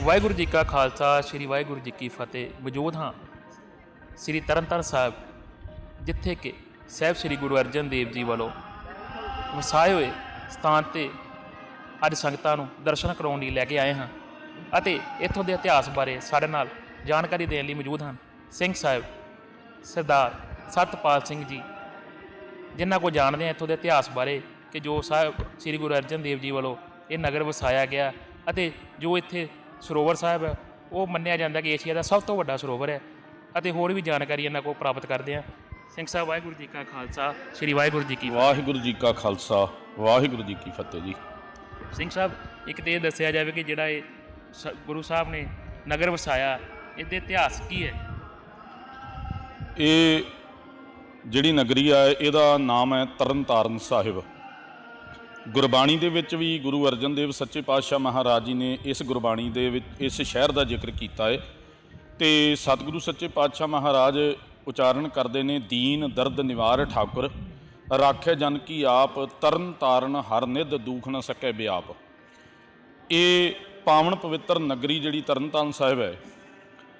ਵਾਹਿਗੁਰੂ ਜੀ ਕਾ ਖਾਲਸਾ, ਸ੍ਰੀ ਵਾਹਿਗੁਰੂ ਜੀ ਕੀ ਫਤਿਹ। ਮੌਜੂਦ ਹਾਂ ਸ੍ਰੀ ਤਰਨਤਾਰਨ ਸਾਹਿਬ, ਜਿੱਥੇ ਕਿ ਸਾਹਿਬ ਸ੍ਰੀ ਗੁਰੂ ਅਰਜਨ ਦੇਵ ਜੀ ਵੱਲੋਂ ਵਸਾਏ ਹੋਏ ਸਥਾਨ ਤੇ ਅੱਜ ਸੰਗਤਾਂ ਨੂੰ ਦਰਸ਼ਨ ਕਰਾਉਣ ਲਈ ਲੈ ਕੇ ਆਏ ਹਾਂ ਅਤੇ ਇੱਥੋਂ ਦੇ ਇਤਿਹਾਸ ਬਾਰੇ ਸਾਡੇ ਨਾਲ ਜਾਣਕਾਰੀ ਦੇਣ ਲਈ ਮੌਜੂਦ ਹਨ ਸਿੰਘ ਸਾਹਿਬ, ਸਰਦਾਰ ਸਤਪਾਲ ਸਿੰਘ ਜੀ, ਜਿਨ੍ਹਾਂ ਕੋ ਜਾਣਦੇ ਹਾਂ ਇੱਥੋਂ ਦੇ ਇਤਿਹਾਸ ਬਾਰੇ ਕਿ ਜੋ ਸਾਹਿਬ ਸ੍ਰੀ ਗੁਰੂ ਅਰਜਨ ਦੇਵ ਜੀ ਵੱਲੋਂ ਇਹ ਨਗਰ ਵਸਾਇਆ ਗਿਆ ਅਤੇ ਜੋ ਇੱਥੇ ਸਰੋਵਰ ਸਾਹਿਬ ਹੈ ਉਹ ਮੰਨਿਆ ਜਾਂਦਾ ਕਿ ਏਸ਼ੀਆ ਦਾ ਸਭ ਤੋਂ ਵੱਡਾ ਸਰੋਵਰ ਹੈ ਅਤੇ ਹੋਰ ਵੀ ਜਾਣਕਾਰੀ ਇਹਨਾਂ ਕੋਲ ਪ੍ਰਾਪਤ ਕਰਦੇ ਹਾਂ। ਸਿੰਘ ਸਾਹਿਬ ਵਾਹਿਗੁਰੂ ਜੀ ਕਾ ਖਾਲਸਾ ਸ੍ਰੀ ਵਾਹਿਗੁਰੂ ਜੀ ਕੀ। ਵਾਹਿਗੁਰੂ ਜੀ ਕਾ ਖਾਲਸਾ ਵਾਹਿਗੁਰੂ ਜੀ ਕੀ ਫਤਿਹ ਜੀ। ਸਿੰਘ ਸਾਹਿਬ ਇੱਕ ਤੇ ਇਹ ਦੱਸਿਆ ਜਾਵੇ ਕਿ ਜਿਹੜਾ ਇਹ ਸ- ਗੁਰੂ ਸਾਹਿਬ ਨੇ ਨਗਰ ਵਸਾਇਆ ਇਹਦੇ ਇਤਿਹਾਸ ਕੀ ਹੈ? ਇਹ ਜਿਹੜੀ ਨਗਰੀ ਆ ਇਹਦਾ ਨਾਮ ਹੈ ਤਰਨਤਾਰਨ ਸਾਹਿਬ। ਗੁਰਬਾਣੀ ਦੇ ਵਿੱਚ ਵੀ ਗੁਰੂ ਅਰਜਨ ਦੇਵ ਸੱਚੇ ਪਾਤਸ਼ਾਹ ਮਹਾਰਾਜ ਜੀ ਨੇ ਇਸ ਗੁਰਬਾਣੀ ਦੇ ਵਿੱਚ, ਇਸ ਸ਼ਹਿਰ ਦਾ ਜ਼ਿਕਰ ਕੀਤਾ ਹੈ ਤੇ ਸਤਿਗੁਰੂ ਸੱਚੇ ਪਾਤਸ਼ਾਹ ਮਹਾਰਾਜ ਉਚਾਰਨ ਕਰਦੇ ਨੇ, ਦੀਨ, ਦਰਦ, ਨਿਵਾਰ ਠਾਕੁਰ, ਰਾਖੇ ਜਨ ਕੀ ਆਪ, ਤਰਨ ਤਾਰਨ ਹਰ ਨਿਧ ਦੂਖ ਨਾ ਸਕੈ ਬਿਆਪ। ਇਹ ਪਾਵਨ ਪਵਿੱਤਰ ਨਗਰੀ ਜਿਹੜੀ ਤਰਨਤਾਰਨ ਸਾਹਿਬ ਹੈ,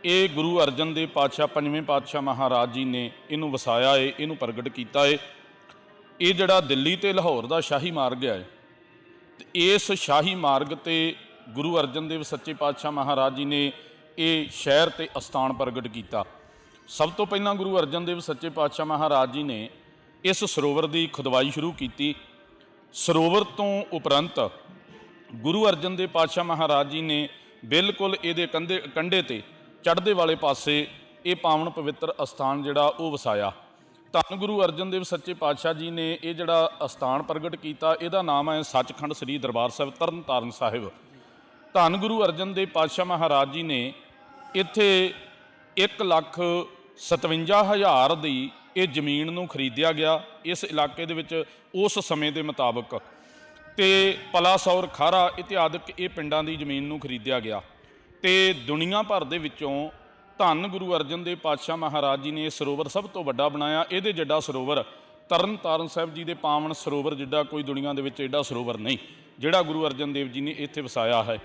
ਇਹ ਗੁਰੂ ਅਰਜਨ ਦੇਵ ਪਾਤਸ਼ਾਹ, ਪੰਜਵੇਂ ਪਾਤਸ਼ਾਹ ਮਹਾਰਾਜ ਜੀ ਨੇ ਇਹਨੂੰ ਵਸਾਇਆ ਏ, ਇਹਨੂੰ ਪ੍ਰਗਟ ਕੀਤਾ ਏ। ਇਹ ਜਿਹੜਾ ਦਿੱਲੀ ਤੇ ਲਾਹੌਰ ਦਾ ਸ਼ਾਹੀ ਮਾਰਗ ਹੈ, ਤੇ ਇਸ ਸ਼ਾਹੀ ਮਾਰਗ ਤੇ ਗੁਰੂ ਅਰਜਨ ਦੇਵ ਸੱਚੇ ਪਾਤਸ਼ਾਹ ਮਹਾਰਾਜ ਜੀ ਨੇ ਇਹ ਸ਼ਹਿਰ ਤੇ ਅਸਥਾਨ ਪ੍ਰਗਟ ਕੀਤਾ। ਸਭ ਤੋਂ ਪਹਿਲਾਂ ਗੁਰੂ ਅਰਜਨ ਦੇਵ ਸੱਚੇ ਪਾਤਸ਼ਾਹ ਮਹਾਰਾਜ ਜੀ ਨੇ ਇਸ ਸਰੋਵਰ ਦੀ ਖੁਦਵਾਈ ਸ਼ੁਰੂ ਕੀਤੀ। ਸਰੋਵਰ ਤੋਂ ਉਪਰੰਤ ਗੁਰੂ ਅਰਜਨ ਦੇਵ ਪਾਤਸ਼ਾਹ ਮਹਾਰਾਜ ਜੀ ਨੇ ਬਿਲਕੁਲ ਇਹਦੇ ਕੰਧੇ ਕੰਢੇ ਤੇ ਚੜ੍ਹਦੇ ਵਾਲੇ ਪਾਸੇ ਇਹ ਪਾਵਨ ਪਵਿੱਤਰ ਅਸਥਾਨ ਜਿਹੜਾ ਉਹ ਵਸਾਇਆ। ਧੰਨ ਗੁਰੂ ਅਰਜਨ ਦੇਵ ਸੱਚੇ ਪਾਤਸ਼ਾਹ ਜੀ ਨੇ ਇਹ ਜਿਹੜਾ ਅਸਥਾਨ ਪ੍ਰਗਟ ਕੀਤਾ, ਇਹਦਾ ਨਾਮ ਹੈ ਸੱਚਖੰਡ ਸ੍ਰੀ ਦਰਬਾਰ ਸਾਹਿਬ ਤਰਨਤਾਰਨ ਸਾਹਿਬ। ਧੰਨ ਗੁਰੂ ਅਰਜਨ ਦੇਵ ਪਾਤਸ਼ਾਹ ਮਹਾਰਾਜ ਜੀ ਨੇ ਇੱਥੇ 1 ਲੱਖ 57 ਹਜ਼ਾਰ ਦੀ ਇਹ ਜ਼ਮੀਨ ਨੂੰ ਖਰੀਦਿਆ ਗਿਆ, ਇਸ ਇਲਾਕੇ ਦੇ ਵਿੱਚ ਉਸ ਸਮੇਂ ਦੇ ਮੁਤਾਬਕ। ਤੇ ਪਲਾਸੌਰ ਖਾਰਾ ਇਤਿਆਦਿਕ ਇਹ ਪਿੰਡਾਂ ਦੀ ਜ਼ਮੀਨ ਨੂੰ ਖਰੀਦਿਆ ਗਿਆ। ਤੇ ਦੁਨੀਆ ਭਰ ਦੇ ਵਿੱਚੋਂ ਧੰਨ ਗੁਰੂ ਅਰਜਨ ਦੇਵ ਪਾਤਸ਼ਾਹ ਮਹਾਰਾਜ ਜੀ ਨੇ ਇਹ ਸਰੋਵਰ ਸਭ ਤੋਂ ਵੱਡਾ ਬਣਾਇਆ। ਇਹਦੇ ਜਿੱਡਾ ਸਰੋਵਰ, ਤਰਨ ਤਾਰਨ ਸਾਹਿਬ ਜੀ ਦੇ ਪਾਵਨ ਸਰੋਵਰ ਜਿੱਡਾ ਕੋਈ ਦੁਨੀਆ ਦੇ ਵਿੱਚ ਐਡਾ ਸਰੋਵਰ ਨਹੀਂ, ਜਿਹੜਾ ਗੁਰੂ ਅਰਜਨ ਦੇਵ ਜੀ ਨੇ ਇੱਥੇ ਵਸਾਇਆ ਹੈ।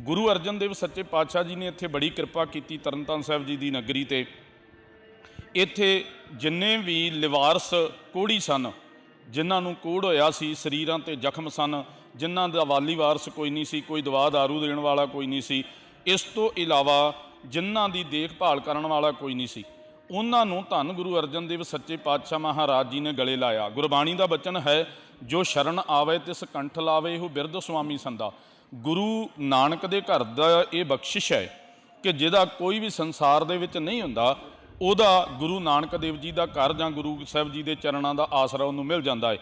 ਗੁਰੂ ਅਰਜਨ ਦੇਵ ਸੱਚੇ ਪਾਤਸ਼ਾਹ ਜੀ ਨੇ ਇੱਥੇ ਬੜੀ ਕਿਰਪਾ ਕੀਤੀ ਤਰਨਤਾਰਨ ਸਾਹਿਬ ਜੀ ਦੀ ਨਗਰੀ ਤੇ। ਇੱਥੇ ਜਿੰਨੇ ਵੀ ਲਿਵਾਰਸ ਕੋੜੀ ਸਨ, ਜਿਨ੍ਹਾਂ ਨੂੰ ਕੋੜ ਹੋਇਆ ਸੀ, ਸਰੀਰਾਂ ਤੇ ਜ਼ਖਮ ਸਨ, ਜਿਨ੍ਹਾਂ ਦਾ ਵਾਲੀ ਵਾਰਸ ਕੋਈ ਨਹੀਂ ਸੀ, ਕੋਈ ਦਵਾ ਦਾਰੂ ਦੇਣ ਵਾਲਾ ਕੋਈ ਨਹੀਂ ਸੀ, ਇਸ ਤੋਂ ਇਲਾਵਾ ਜਿਨ੍ਹਾਂ ਦੀ ਦੇਖਭਾਲ ਕਰਨ ਵਾਲਾ ਕੋਈ ਨਹੀਂ ਸੀ। ਉਹਨਾਂ ਨੂੰ ਧੰਨ ਗੁਰੂ ਅਰਜਨ ਦੇਵ ਸੱਚੇ ਪਾਤਸ਼ਾਹ ਮਹਾਰਾਜ ਜੀ ਨੇ ਗਲੇ ਲਾਇਆ। ਗੁਰਬਾਣੀ ਦਾ ਬਚਨ ਹੈ, ਜੋ ਸ਼ਰਨ ਆਵੇ ਤਿਸ ਕੰਠ ਲਾਵੇ ਉਹ ਬਿਰਧ ਸੁਆਮੀ ਸੰਦਾ ਗੁਰੂ ਨਾਨਕ ਦੇ ਘਰ ਦਾ ਇਹ ਬਖਸ਼ਿਸ਼ ਹੈ ਕਿ ਜਿਹਦਾ ਕੋਈ ਵੀ ਸੰਸਾਰ ਦੇ ਵਿੱਚ ਨਹੀਂ ਹੁੰਦਾ, ਉਹਦਾ ਗੁਰੂ ਨਾਨਕ ਦੇਵ ਜੀ ਦਾ ਘਰ ਜਾਂ ਗੁਰੂ ਸਾਹਿਬ ਜੀ ਦੇ ਚਰਨਾਂ ਦਾ ਆਸਰਾ ਉਹਨੂੰ ਮਿਲ ਜਾਂਦਾ ਹੈ।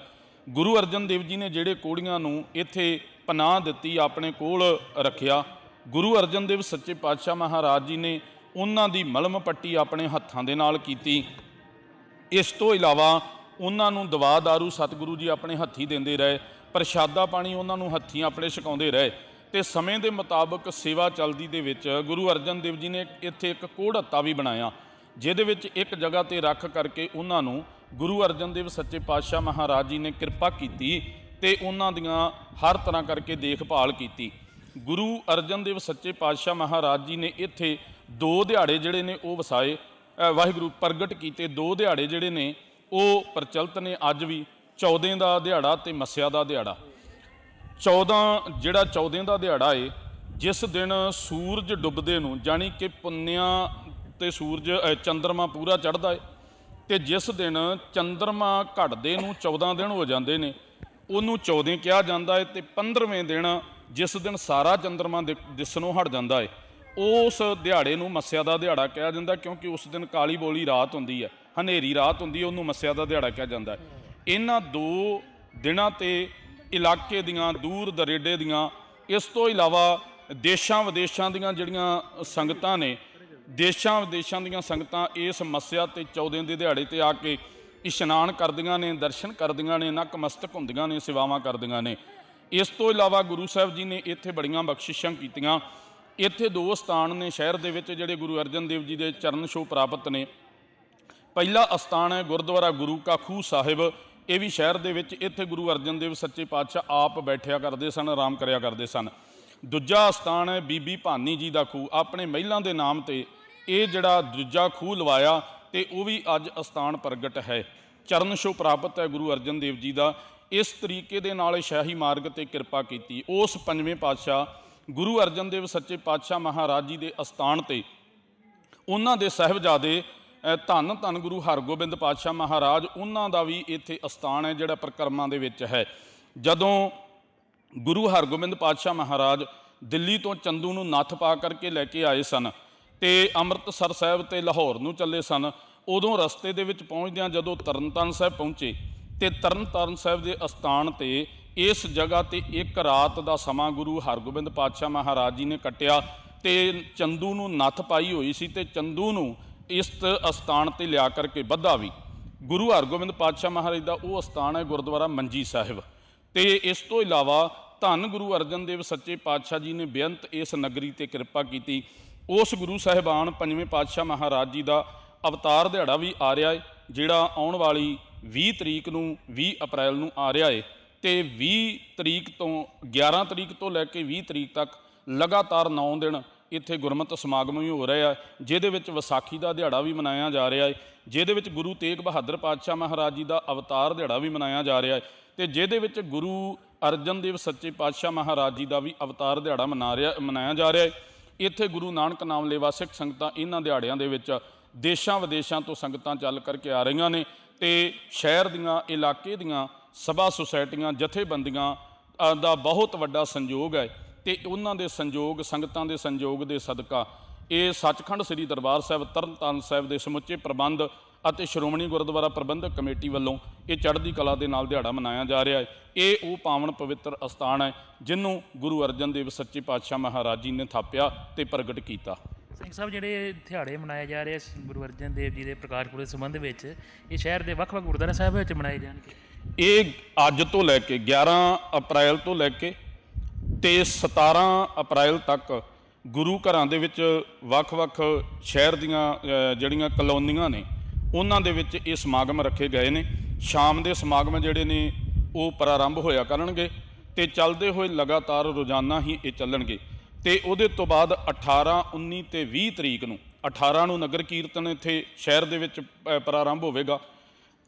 ਗੁਰੂ ਅਰਜਨ ਦੇਵ ਜੀ ਨੇ ਜਿਹੜੇ ਕੋੜੀਆਂ ਨੂੰ ਇੱਥੇ ਪਨਾਹ ਦਿੱਤੀ, ਆਪਣੇ ਕੋਲ ਰੱਖਿਆ ਗੁਰੂ ਅਰਜਨ ਦੇਵ ਸੱਚੇ ਪਾਤਸ਼ਾਹ ਮਹਾਰਾਜ ਜੀ ਨੇ ਉਹਨਾਂ ਦੀ ਮਲਮ ਪੱਟੀ ਆਪਣੇ ਹੱਥਾਂ ਦੇ ਨਾਲ ਕੀਤੀ। ਇਸ ਤੋਂ ਇਲਾਵਾ ਉਹਨਾਂ ਨੂੰ ਦਵਾ ਦਾਰੂ ਸਤਿਗੁਰੂ ਜੀ ਆਪਣੇ ਹੱਥੀ ਦਿੰਦੇ ਰਹੇ, ਪ੍ਰਸ਼ਾਦਾ ਪਾਣੀ ਉਹਨਾਂ ਨੂੰ ਹੱਥੀਂ ਆਪਣੇ ਛਕਾਉਂਦੇ ਰਹੇ ਤੇ ਸਮੇਂ ਦੇ ਮੁਤਾਬਕ ਸੇਵਾ ਚਲਦੀ ਦੇ ਵਿੱਚ ਗੁਰੂ ਅਰਜਨ ਦੇਵ ਜੀ ਨੇ ਇੱਥੇ ਇੱਕ ਕੋੜਹੱਤਾ ਵੀ ਬਣਾਇਆ, ਜਿਹਦੇ ਵਿੱਚ ਇੱਕ ਜਗ੍ਹਾ ਤੇ ਰੱਖ ਕਰਕੇ ਉਹਨਾਂ ਨੂੰ ਗੁਰੂ ਅਰਜਨ ਦੇਵ ਸੱਚੇ ਪਾਤਸ਼ਾਹ ਮਹਾਰਾਜ ਜੀ ਨੇ ਕਿਰਪਾ ਕੀਤੀ ਤੇ ਉਹਨਾਂ ਦੀਆਂ ਹਰ ਤਰ੍ਹਾਂ ਕਰਕੇ ਦੇਖਭਾਲ ਕੀਤੀ। ਗੁਰੂ ਅਰਜਨ ਦੇਵ ਸੱਚੇ ਪਾਤਸ਼ਾਹ ਮਹਾਰਾਜ ਜੀ ਨੇ ਇੱਥੇ ਦੋ ਦਿਹਾੜੇ ਜਿਹੜੇ ਨੇ ਉਹ ਵਸਾਏ ਵਾਹਿਗੁਰੂ ਪ੍ਰਗਟ ਕੀਤੇ ਦੋ ਦਿਹਾੜੇ ਜਿਹੜੇ ਨੇ ਉਹ ਪ੍ਰਚਲਿਤ ਨੇ ਅੱਜ ਵੀ 14 ਦਾ ਦਿਹਾੜਾ ਤੇ ਮੱਸਿਆ ਦਾ ਦਿਹਾੜਾ। 14 ਜਿਹੜਾ 14 ਦਾ ਦਿਹਾੜਾ ਏ ਜਿਸ ਦਿਨ ਸੂਰਜ ਡੁੱਬਦੇ ਨੂੰ ਜਾਣੀ ਕਿ ਪੁੰਨਿਆ ਤੇ ਸੂਰਜ ਅ, ਚੰਦਰਮਾ ਪੂਰਾ ਚੜ੍ਹਦਾ ਏ ਤੇ ਜਿਸ ਦਿਨ ਚੰਦਰਮਾ ਘਟਦੇ ਨੂੰ 14 ਦਿਨ ਹੋ ਜਾਂਦੇ ਨੇ ਉਹਨੂੰ 14 ਕਿਹਾ ਜਾਂਦਾ ਏ ਤੇ 15ਵੇਂ ਦਿਨ ਜਿਸ ਦਿਨ ਸਾਰਾ ਚੰਦਰਮਾ ਦਿ- ਦਿਸਣੋਂ ਹਟ ਜਾਂਦਾ ਏ, ਉਸ ਦਿਹਾੜੇ ਨੂੰ ਮੱਸਿਆ ਦਾ ਦਿਹਾੜਾ ਕਿਹਾ ਜਾਂਦਾ ਕਿਉਂਕਿ ਉਸ ਦਿਨ ਕਾਲੀ ਬੋਲੀ ਰਾਤ ਹੁੰਦੀ ਹੈ, ਹਨੇਰੀ ਰਾਤ ਹੁੰਦੀ ਹੈ, ਉਹਨੂੰ ਮੱਸਿਆ ਦਾ ਦਿਹਾੜਾ ਕਿਹਾ ਜਾਂਦਾ ਹੈ। ਇਹਨਾਂ ਦੋ ਦਿਨਾਂ ਤੇ ਇਲਾਕੇ ਦੀਆਂ, ਦੂਰ ਦਰੇਡੇ ਦੀਆਂ, ਇਸ ਤੋਂ ਇਲਾਵਾ ਦੇਸ਼ਾਂ ਵਿਦੇਸ਼ਾਂ ਦੀਆਂ ਜਿਹੜੀਆਂ ਸੰਗਤਾਂ ਨੇ, ਦੇਸ਼ਾਂ ਵਿਦੇਸ਼ਾਂ ਦੀਆਂ ਸੰਗਤਾਂ ਇਸ ਮੱਸਿਆ ਤੇ 14 ਦੇ ਦਿਹਾੜੇ ਤੇ ਆ ਕੇ ਇਸ਼ਨਾਨ ਕਰਦੀਆਂ ਨੇ, ਦਰਸ਼ਨ ਕਰਦੀਆਂ ਨੇ ਨਕਮਸਤਕ ਹੁੰਦੀਆਂ ਨੇ, ਸੇਵਾਵਾਂ ਕਰਦੀਆਂ ਨੇ। ਇਸ ਤੋਂ ਇਲਾਵਾ ਗੁਰੂ ਸਾਹਿਬ ਜੀ ਨੇ ਇੱਥੇ ਬੜੀਆਂ ਬਖਸ਼ਿਸ਼ਾਂ ਕੀਤੀਆਂ। ਇੱਥੇ ਦੋ ਸਥਾਨ ਨੇ ਸ਼ਹਿਰ ਦੇ ਵਿੱਚ ਜਿਹੜੇ ਗੁਰੂ ਅਰਜਨ ਦੇਵ ਜੀ ਦੇ ਚਰਨ ਛੋਹ ਪ੍ਰਾਪਤ ਨੇ। ਪਹਿਲਾ ਅਸਥਾਨ ਹੈ ਗੁਰਦੁਆਰਾ ਗੁਰੂ ਕਾ ਖੂਹ ਸਾਹਿਬ। ਇਹ ਵੀ ਸ਼ਹਿਰ ਦੇ ਵਿੱਚ ਇੱਥੇ ਗੁਰੂ ਅਰਜਨ ਦੇਵ ਸੱਚੇ ਪਾਤਸ਼ਾਹ ਆਪ ਬੈਠਿਆ ਕਰਦੇ ਸਨ, ਆਰਾਮ ਕਰਿਆ ਕਰਦੇ ਸਨ। ਦੂਜਾ ਸਥਾਨ ਹੈ ਬੀਬੀ ਭਾਨੀ ਜੀ ਦਾ ਖੂਹ। ਆਪਣੇ ਮਹਿਲਾਂ ਦੇ ਨਾਮ ਤੇ ਇਹ ਜਿਹੜਾ ਦੂਜਾ ਖੂਹ ਲਵਾਇਆ ਤੇ ਉਹ ਵੀ ਅੱਜ ਅਸਥਾਨ ਪ੍ਰਗਟ ਹੈ। ਚਰਨ ਛੋਹ ਪ੍ਰਾਪਤ ਹੈ ਗੁਰੂ ਅਰਜਨ ਦੇਵ ਜੀ ਦਾ। ਇਸ ਤਰੀਕੇ ਦੇ ਨਾਲ ਸ਼ਾਹੀ ਮਾਰਗ ਤੇ ਕਿਰਪਾ ਕੀਤੀ। ਉਸ ਪੰਜਵੇਂ ਪਾਤਸ਼ਾਹ ਗੁਰੂ ਅਰਜਨ ਦੇਵ ਸੱਚੇ ਪਾਤਸ਼ਾਹ ਮਹਾਰਾਜ ਜੀ ਦੇ ਅਸਥਾਨ ਤੇ ਉਹਨਾਂ ਦੇ ਸਾਹਿਬਜ਼ਾਦੇ ਧੰਨ ਧੰਨ ਗੁਰੂ ਹਰਗੋਬਿੰਦ ਪਾਤਸ਼ਾਹ ਮਹਾਰਾਜ, ਉਹਨਾਂ ਦਾ ਵੀ ਇੱਥੇ ਅਸਥਾਨ ਹੈ ਜਿਹੜਾ ਪ੍ਰਕਰਮਾਂ ਦੇ ਵਿੱਚ ਹੈ। ਜਦੋਂ ਗੁਰੂ ਹਰਗੋਬਿੰਦ ਪਾਤਸ਼ਾਹ ਮਹਾਰਾਜ ਦਿੱਲੀ ਤੋਂ ਚੰਦੂ ਨੂੰ ਨੱਥ ਪਾ ਕਰਕੇ ਲੈ ਕੇ ਆਏ ਸਨ ਤੇ ਅੰਮ੍ਰਿਤਸਰ ਸਾਹਿਬ ਤੇ ਲਾਹੌਰ ਨੂੰ ਚੱਲੇ ਸਨ, ਉਦੋਂ ਰਸਤੇ ਦੇ ਵਿੱਚ ਪਹੁੰਚਦਿਆਂ ਜਦੋਂ ਤਰਨਤਾਰਨ ਸਾਹਿਬ ਪਹੁੰਚੇ ਤੇ ਤਰਨਤਾਰਨ ਸਾਹਿਬ ਦੇ ਅਸਥਾਨ ਤੇ ਇਸ ਜਗ੍ਹਾ ਤੇ ਇੱਕ ਰਾਤ ਦਾ ਸਮਾਂ ਗੁਰੂ ਹਰਗੋਬਿੰਦ ਪਾਤਸ਼ਾਹ ਮਹਾਰਾਜ ਜੀ ਨੇ ਕੱਟਿਆ ਤੇ ਚੰਦੂ ਨੂੰ ਨੱਥ ਪਾਈ ਹੋਈ ਸੀ ਤੇ ਚੰਦੂ ਨੂੰ ਇਸ ਅਸਥਾਨ ਤੇ ਲਿਆ ਕਰਕੇ ਬੱਧਾ ਵੀ। ਗੁਰੂ ਹਰਗੋਬਿੰਦ ਪਾਤਸ਼ਾਹ ਮਹਾਰਾਜ ਦਾ ਉਹ ਅਸਥਾਨ ਹੈ ਗੁਰਦੁਆਰਾ ਮੰਜੀ ਸਾਹਿਬ। ਤੇ ਇਸ ਤੋਂ ਇਲਾਵਾ ਧੰਨ ਗੁਰੂ ਅਰਜਨ ਦੇਵ ਸੱਚੇ ਪਾਤਸ਼ਾਹ ਜੀ ਨੇ ਬੇਅੰਤ ਇਸ ਨਗਰੀ ਤੇ ਕਿਰਪਾ ਕੀਤੀ। ਉਸ ਗੁਰੂ ਸਾਹਿਬਾਨ ਪੰਜਵੇਂ ਪਾਤਸ਼ਾਹ ਮਹਾਰਾਜ ਜੀ ਦਾ ਅਵਤਾਰ ਦਿਹਾੜਾ ਵੀ ਆ ਰਿਹਾ ਹੈ, ਜਿਹੜਾ ਆਉਣ ਵਾਲੀ 20 ਤਰੀਕ ਨੂੰ 20 ਅਪ੍ਰੈਲ ਨੂੰ ਆ ਰਿਹਾ ਏ ਤੇ 20 ਤਰੀਕ ਤੋਂ 11 ਤਰੀਕ ਤੋਂ ਲੈ ਕੇ 20 ਤਰੀਕ ਤੱਕ ਲਗਾਤਾਰ 9 ਦਿਨ ਇੱਥੇ ਗੁਰਮਤਿ ਸਮਾਗਮ ਵੀ ਹੋ ਰਿਹਾ ਆ, ਜਿਹਦੇ ਵਿੱਚ ਵਿਸਾਖੀ ਦਾ ਦਿਹਾੜਾ ਵੀ ਮਨਾਇਆ ਜਾ ਰਿਹਾ ਹੈ ਜਿਹਦੇ ਵਿੱਚ ਗੁਰੂ ਤੇਗ ਬਹਾਦਰ ਪਾਤਸ਼ਾਹ ਮਹਾਰਾਜ ਜੀ ਦਾ ਅਵਤਾਰ ਦਿਹਾੜਾ ਵੀ ਮਨਾਇਆ ਜਾ ਰਿਹਾ ਹੈ ਤੇ ਜਿਹਦੇ ਵਿੱਚ ਗੁਰੂ ਅਰਜਨ ਦੇਵ ਸੱਚੇ ਪਾਤਸ਼ਾਹ ਮਹਾਰਾਜ ਜੀ ਦਾ ਵੀ ਅਵਤਾਰ ਦਿਹਾੜਾ ਮਨਾ ਰਿਹਾ, ਮਨਾਇਆ ਜਾ ਰਿਹਾ ਹੈ ਇੱਥੇ ਗੁਰੂ ਨਾਨਕ ਨਾਮ ਲੇਵਾ ਸਿੱਖ ਸੰਗਤਾਂ ਇਹਨਾਂ ਦਿਹਾੜਿਆਂ ਦੇ ਵਿੱਚ ਦੇਸ਼ਾਂ ਵਿਦੇਸ਼ਾਂ ਤੋਂ ਸੰਗਤਾਂ ਚੱਲ ਕਰਕੇ ਆ ਰਹੀਆਂ ਨੇ ਤੇ ਸ਼ਹਿਰ ਦੀਆਂ, ਇਲਾਕੇ ਦੀਆਂ ਸਭਾ ਸੁਸਾਇਟੀਆਂ, ਜਥੇਬੰਦੀਆਂ ਦਾ ਬਹੁਤ ਵੱਡਾ ਸੰਯੋਗ ਹੈ ਤੇ ਉਹਨਾਂ ਦੇ ਸੰਯੋਗ, ਸੰਗਤਾਂ ਦੇ ਸੰਯੋਗ ਦੇ ਸਦਕਾ ਇਹ ਸੱਚਖੰਡ ਸ੍ਰੀ ਦਰਬਾਰ ਸਾਹਿਬ, ਤਰਨਤਾਰਨ ਸਾਹਿਬ ਦੇ ਸਮੁੱਚੇ ਪ੍ਰਬੰਧ ਅਤੇ ਸ਼੍ਰੋਮਣੀ ਗੁਰਦੁਆਰਾ ਪ੍ਰਬੰਧਕ ਕਮੇਟੀ ਵੱਲੋਂ ਇਹ ਚੜ੍ਹਦੀ ਕਲਾ ਦੇ ਨਾਲ ਦਿਹਾੜਾ ਮਨਾਇਆ ਜਾ ਰਿਹਾ ਹੈ। ਇਹ ਉਹ ਪਾਵਨ ਪਵਿੱਤਰ ਅਸਥਾਨ ਹੈ ਜਿਹਨੂੰ ਗੁਰੂ ਅਰਜਨ ਦੇਵ ਸੱਚੇ ਪਾਤਸ਼ਾਹ ਮਹਾਰਾਜ ਜੀ ਨੇ ਥਾਪਿਆ ਤੇ ਪ੍ਰਗਟ ਕੀਤਾ। ਸਿੰਘ ਸਾਹਿਬ, ਜਿਹੜੇ ਦਿਹਾੜੇ ਮਨਾਏ ਜਾ ਰਹੇ ਗੁਰੂ ਅਰਜਨ ਦੇਵ ਜੀ ਦੇ ਪ੍ਰਕਾਸ਼ ਪੁਰਬ ਸੰਬੰਧ ਵਿੱਚ, ਇਹ ਸ਼ਹਿਰ ਦੇ ਵੱਖ-ਵੱਖ ਗੁਰਦੁਆਰਾ ਸਾਹਿਬ ਵਿੱਚ ਮਨਾਏ ਜਾਣਗੇ? ਇਹ ਅੱਜ ਤੋਂ ਲੈ ਕੇ 11 ਅਪ੍ਰੈਲ ਤੋਂ ਲੈ ਕੇ ਤੇ 17 ਅਪ੍ਰੈਲ ਤੱਕ ਗੁਰੂ ਘਰਾਂ ਦੇ ਵਿੱਚ ਵੱਖ-ਵੱਖ ਸ਼ਹਿਰ ਦੀਆਂ ਜਿਹੜੀਆਂ ਕਲੋਨੀਆਂ ਨੇ, ਉਹਨਾਂ ਦੇ ਵਿੱਚ ਇਹ ਸਮਾਗਮ ਰੱਖੇ ਗਏ ਨੇ। ਸ਼ਾਮ ਦੇ ਸਮਾਗਮ ਜਿਹੜੇ ਨੇ, ਉਹ ਪ੍ਰਾਰੰਭ ਹੋਇਆ ਕਰਨਗੇ ਤੇ ਚੱਲਦੇ ਹੋਏ ਲਗਾਤਾਰ ਰੋਜ਼ਾਨਾ ਹੀ ਇਹ ਚੱਲਣਗੇ। ਤੇ ਉਹਦੇ ਤੋਂ ਬਾਅਦ 18 19 ਤੇ 20 ਤਰੀਕ ਨੂੰ 18 ਨੂੰ ਨਗਰ ਕੀਰਤਨ ਇੱਥੇ ਸ਼ਹਿਰ ਦੇ ਵਿੱਚ ਪ੍ਰਾਰੰਭ ਹੋਵੇਗਾ।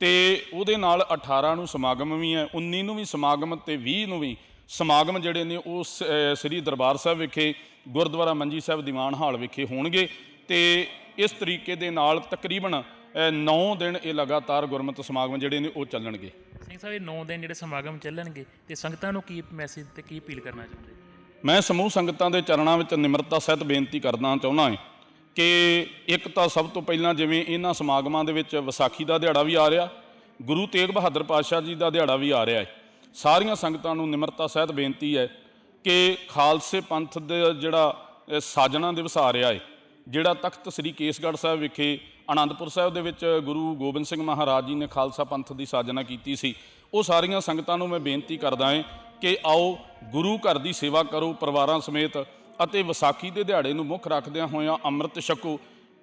ਤੇ ਉਹਦੇ ਨਾਲ 18 ਨੂੰ ਸਮਾਗਮ ਵੀ ਹੈ 19 ਨੂੰ ਵੀ ਸਮਾਗਮ ਤੇ 20 ਨੂੰ ਵੀ ਸਮਾਗਮ ਜਿਹੜੇ ਨੇ ਉਹ ਸ- ਸ੍ਰੀ ਦਰਬਾਰ ਸਾਹਿਬ ਵਿਖੇ, ਗੁਰਦੁਆਰਾ ਮੰਜੀ ਸਾਹਿਬ ਦੀਵਾਨ ਹਾਲ ਵਿਖੇ ਹੋਣਗੇ। ਤੇ ਇਸ ਤਰੀਕੇ ਦੇ ਨਾਲ ਤਕਰੀਬਨ 9 ਦਿਨ ਇਹ ਲਗਾਤਾਰ ਗੁਰਮਤਿ ਸਮਾਗਮ ਜਿਹੜੇ ਨੇ ਉਹ ਚੱਲਣਗੇ। ਸਿੰਘ ਸਾਹਿਬ, ਇਹ 9 ਦਿਨ ਜਿਹੜੇ ਸਮਾਗਮ ਚੱਲਣਗੇ, ਤੇ ਸੰਗਤਾਂ ਨੂੰ ਕੀ ਮੈਸੇਜ ਤੇ ਕੀ ਅਪੀਲ ਕਰਨਾ ਚਾਹੁੰਦੇ ਮੈਂ ਸਮੂਹ ਸੰਗਤਾਂ ਦੇ ਚਰਨਾਂ ਵਿੱਚ ਨਿਮਰਤਾ ਸਹਿਤ ਬੇਨਤੀ ਕਰਨਾ ਚਾਹੁੰਦਾ ਹਾਂ ਕਿ ਇੱਕ ਤਾਂ ਸਭ ਤੋਂ ਪਹਿਲਾਂ ਜਿਵੇਂ ਇਹਨਾਂ ਸਮਾਗਮਾਂ ਦੇ ਵਿੱਚ ਵਿਸਾਖੀ ਦਾ ਦਿਹਾੜਾ ਵੀ ਆ ਰਿਹਾ ਗੁਰੂ ਤੇਗ ਬਹਾਦਰ ਪਾਤਸ਼ਾਹ ਜੀ ਦਾ ਦਿਹਾੜਾ ਵੀ ਆ ਰਿਹਾ ਹੈ। ਸਾਰੀਆਂ ਸੰਗਤਾਂ ਨੂੰ ਨਿਮਰਤਾ ਸਹਿਤ ਬੇਨਤੀ ਹੈ ਕਿ ਖਾਲਸੇ ਪੰਥ ਦਾ ਜਿਹੜਾ ਅ, ਸਾਜਣਾ ਦਿਵਸ ਆ ਰਿਹਾ ਹੈ ਜਿਹੜਾ ਤਖਤ ਸ੍ਰੀ ਕੇਸਗੜ੍ਹ ਸਾਹਿਬ ਵਿਖੇ ਆਨੰਦਪੁਰ ਸਾਹਿਬ ਦੇ ਵਿੱਚ ਗੁਰੂ ਗੋਬਿੰਦ ਸਿੰਘ ਮਹਾਰਾਜ ਜੀ ਨੇ ਖਾਲਸਾ ਪੰਥ ਦੀ ਸਾਜਨਾ ਕੀਤੀ ਸੀ ਉਹ ਸਾਰੀਆਂ ਸੰਗਤਾਂ ਨੂੰ ਮੈਂ ਬੇਨਤੀ ਕਰਦਾ ਹਾਂ ਕਿ ਆਓ, ਗੁਰੂ ਘਰ ਦੀ ਸੇਵਾ ਕਰੋ, ਪਰਿਵਾਰਾਂ ਸਮੇਤ ਅਤੇ ਵਿਸਾਖੀ ਦੇ ਦਿਹਾੜੇ ਨੂੰ ਮੁੱਖ ਰੱਖਦਿਆਂ ਹੋਇਆਂ ਅੰਮ੍ਰਿਤ ਛਕੋ,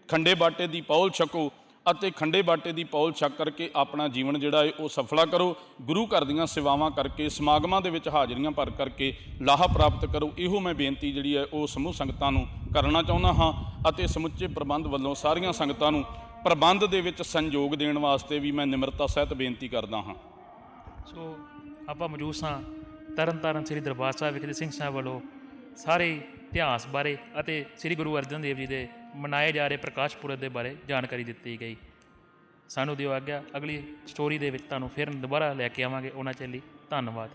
ਖੰਡੇ ਬਾਟੇ ਦੀ ਪੌਲ ਛਕੋ ਅਤੇ ਖੰਡੇ ਬਾਟੇ ਦੀ ਪੌਲ ਛਕ ਕਰਕੇ ਆਪਣਾ ਜੀਵਨ ਜਿਹੜਾ ਹੈ ਉਹ ਸਫਲਾ ਕਰੋ। ਗੁਰੂ ਘਰ ਦੀਆਂ ਸੇਵਾਵਾਂ ਕਰਕੇ, ਸਮਾਗਮਾਂ ਦੇ ਵਿੱਚ ਹਾਜ਼ਰੀਆਂ ਭਰ ਕਰਕੇ ਲਾਹਾ ਪ੍ਰਾਪਤ ਕਰੋ। ਇਹੋ ਮੈਂ ਬੇਨਤੀ ਜਿਹੜੀ ਹੈ, ਉਹ ਸਮੂਹ ਸੰਗਤਾਂ ਨੂੰ ਕਰਨਾ ਚਾਹੁੰਦਾ ਹਾਂ ਅਤੇ ਸਮੁੱਚੇ ਪ੍ਰਬੰਧ ਵੱਲੋਂ ਸਾਰੀਆਂ ਸੰਗਤਾਂ ਨੂੰ ਪ੍ਰਬੰਧ ਦੇ ਵਿੱਚ ਸੰਯੋਗ ਦੇਣ ਵਾਸਤੇ ਵੀ ਮੈਂ ਨਿਮਰਤਾ ਸਹਿਤ ਬੇਨਤੀ ਕਰਦਾ ਹਾਂ। ਸੋ ਆਪਾਂ ਮੌਜੂਦ ਸਾਂ। ਤਰਨਤਾਰਨ ਸ੍ਰੀ ਦਰਬਾਰ ਸਾਹਿਬ ਵਿਖੇ ਸਿੰਘ ਸਾਹਿਬ ਵੱਲੋਂ ਸਾਰੇ ਇਤਿਹਾਸ ਬਾਰੇ ਅਤੇ ਸ੍ਰੀ ਗੁਰੂ ਅਰਜਨ ਦੇਵ ਜੀ ਦੇ ਮਨਾਏ ਜਾ ਰਹੇ ਪ੍ਰਕਾਸ਼ ਪੁਰਬ ਦੇ ਬਾਰੇ ਜਾਣਕਾਰੀ ਦਿੱਤੀ ਗਈ। ਸਾਨੂੰ ਦਿਓ ਆਗਿਆ, ਅਗਲੀ ਸਟੋਰੀ ਦੇ ਵਿੱਚ ਤੁਹਾਨੂੰ ਫਿਰ ਦੁਬਾਰਾ ਲੈ ਕੇ ਆਵਾਂਗੇ। ਉਹਨਾਂ ਚੱਲੀ ਧੰਨਵਾਦ।